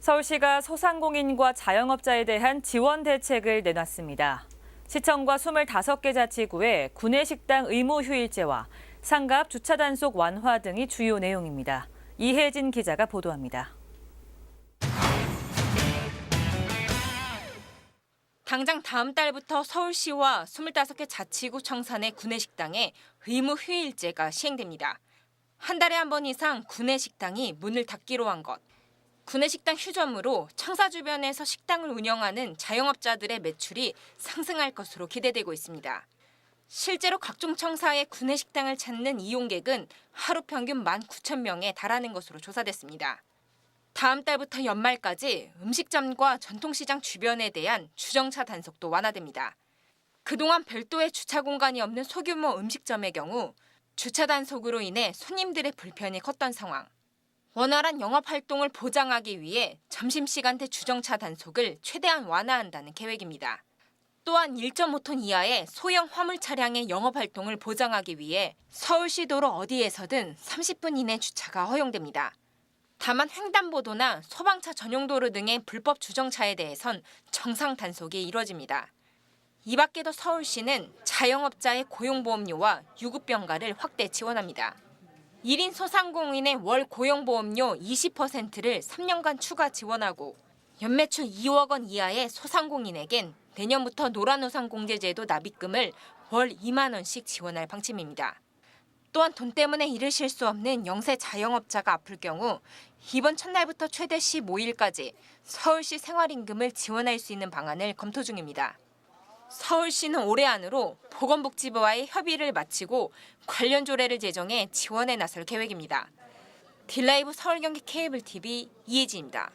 서울시가 소상공인과 자영업자에 대한 지원 대책을 내놨습니다. 시청과 25개 자치구에 구내식당 의무 휴일제와 상가 주차 단속 완화 등이 주요 내용입니다. 이혜진 기자가 보도합니다. 당장 다음 달부터 서울시와 25개 자치구 청산의 구내식당에 의무 휴일제가 시행됩니다. 한 달에 한 번 이상 구내식당이 문을 닫기로 한 것. 구내식당 휴점으로 청사 주변에서 식당을 운영하는 자영업자들의 매출이 상승할 것으로 기대되고 있습니다. 실제로 각종 청사의 구내식당을 찾는 이용객은 하루 평균 19,000명에 달하는 것으로 조사됐습니다. 다음 달부터 연말까지 음식점과 전통시장 주변에 대한 주정차 단속도 완화됩니다. 그동안 별도의 주차 공간이 없는 소규모 음식점의 경우 주차 단속으로 인해 손님들의 불편이 컸던 상황. 원활한 영업 활동을 보장하기 위해 점심시간대 주정차 단속을 최대한 완화한다는 계획입니다. 또한 1.5톤 이하의 소형 화물 차량의 영업 활동을 보장하기 위해 서울시 도로 어디에서든 30분 이내 주차가 허용됩니다. 다만 횡단보도나 소방차 전용도로 등의 불법 주정차에 대해선 정상 단속이 이뤄집니다. 이 밖에도 서울시는 자영업자의 고용보험료와 유급병가를 확대 지원합니다. 1인 소상공인의 월 고용보험료 20%를 3년간 추가 지원하고 연매출 2억 원 이하의 소상공인에겐 내년부터 노란우산공제제도 납입금을 월 2만 원씩 지원할 방침입니다. 또한 돈 때문에 이르실 수 없는 영세 자영업자가 아플 경우 이번 첫날부터 최대 15일까지 서울시 생활임금을 지원할 수 있는 방안을 검토 중입니다. 서울시는 올해 안으로 보건복지부와의 협의를 마치고 관련 조례를 제정해 지원에 나설 계획입니다. 딜라이브 서울경기 케이블 TV 이혜지입니다.